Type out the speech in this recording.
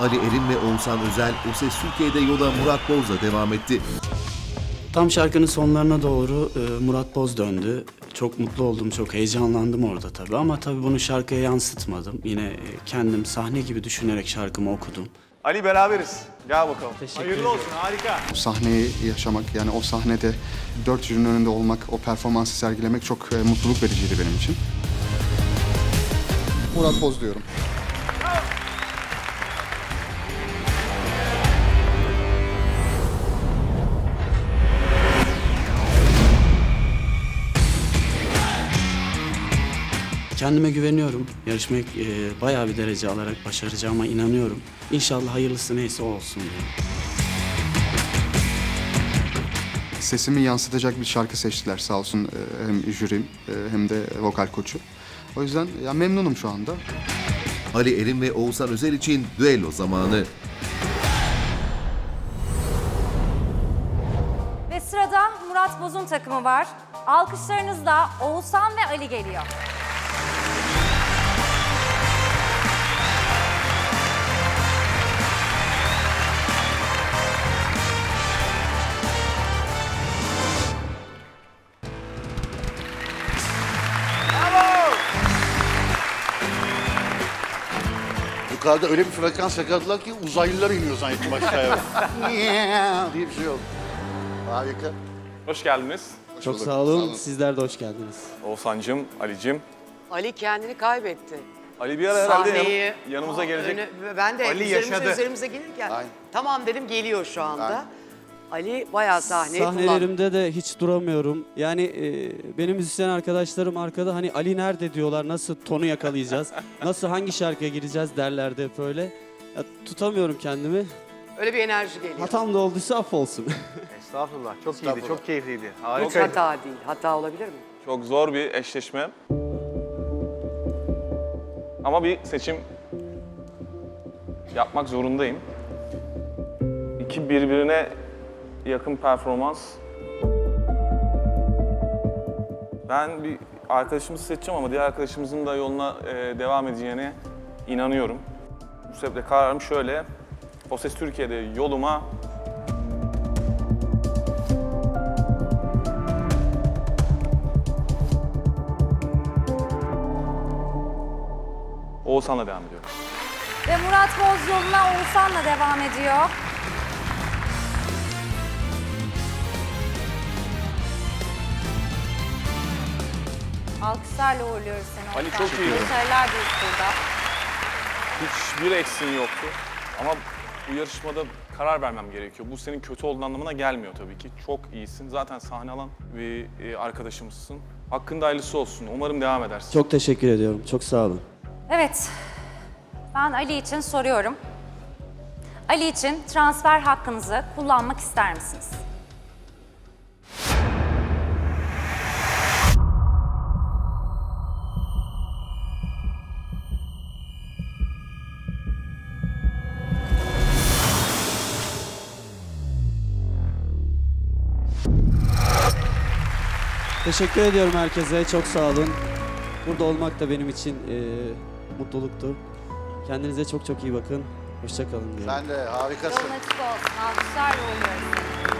Ali Erin ve Oğuzhan Özel O Ses Türkiye'de yola Murat Boz'la devam etti. Tam şarkının sonlarına doğru e, Murat Boz döndü. Çok mutlu oldum, çok heyecanlandım orada tabii ama tabii bunu şarkıya yansıtmadım. Yine e, kendim sahne gibi düşünerek şarkımı okudum. Ali beraberiz. Gel bakalım. Teşekkür Hayırlı ederim. olsun harika. sahneyi yaşamak yani o sahnede dört jürinin önünde olmak, o performansı sergilemek çok e, mutluluk vericiydi benim için. Murat Boz diyorum. Kendime güveniyorum. Yarışmayı e, bayağı bir derece alarak başaracağıma inanıyorum. İnşallah hayırlısı neyse o olsun. Sesimi yansıtacak bir şarkı seçtiler sağ olsun e, hem jürim e, hem de vokal koçu. O yüzden ya memnunum şu anda. Ali Erin ve Oğuzhan Özel için düello zamanı. Ve sırada Murat Boz'un takımı var. Alkışlarınızla Oğuzhan ve Ali geliyor. Yukarıda öyle bir frekans yakaladılar ki uzaylılar iniyor sanki aşağıya. diye bir şey oldu. Harika. Hoş geldiniz. Çok sağ olun. Sizler de hoş geldiniz. Oğuzhan'cım, Ali'cim. Ali kendini kaybetti. Ali bir ara herhalde Sahneyi yanım- yanımıza gelecek. öne- ben de Ali üzerimize yaşadı. üzerimize gelirken Aynen. tamam dedim geliyor şu anda. Aynen. Ali bayağı sahneyi kullandı. Sahnelerimde de hiç duramıyorum. Yani e, benim müzisyen arkadaşlarım arkada hani Ali nerede diyorlar, nasıl tonu yakalayacağız, nasıl hangi şarkıya gireceğiz derlerdi hep öyle. Ya, tutamıyorum kendimi. Öyle bir enerji geliyor. Hatam da olduysa affolsun. Estağfurullah. Çok iyiydi, çok keyifliydi. Harikaydı. hata değil. Hata olabilir mi? Çok zor bir eşleşme. Ama bir seçim yapmak zorundayım. İki birbirine yakın performans. Ben bir arkadaşımızı seçeceğim ama diğer arkadaşımızın da yoluna e, devam edeceğine inanıyorum. Bu sebeple kararım şöyle. O Ses Türkiye'de yoluma Oğuzhan'la devam ediyorum. Ve Murat Boz yoluna Oğuzhan'la devam ediyor. Alkışlarla uğurluyoruz seni Ali çok iyi. Başarılar diliyoruz burada. Hiçbir eksiğin yoktu. Ama bu yarışmada karar vermem gerekiyor. Bu senin kötü olduğun anlamına gelmiyor tabii ki. Çok iyisin. Zaten sahne alan bir e, arkadaşımızsın. Hakkında hayırlısı olsun. Umarım devam edersin. Çok teşekkür ediyorum. Çok sağ olun. Evet, ben Ali için soruyorum. Ali için transfer hakkınızı kullanmak ister misiniz? Teşekkür ediyorum herkese. Çok sağ olun. Burada olmak da benim için e, mutluluktu. Kendinize çok çok iyi bakın. Hoşça kalın diyorum. Sen de harikasın. Yolun açık olsun. Alkışlarla seni.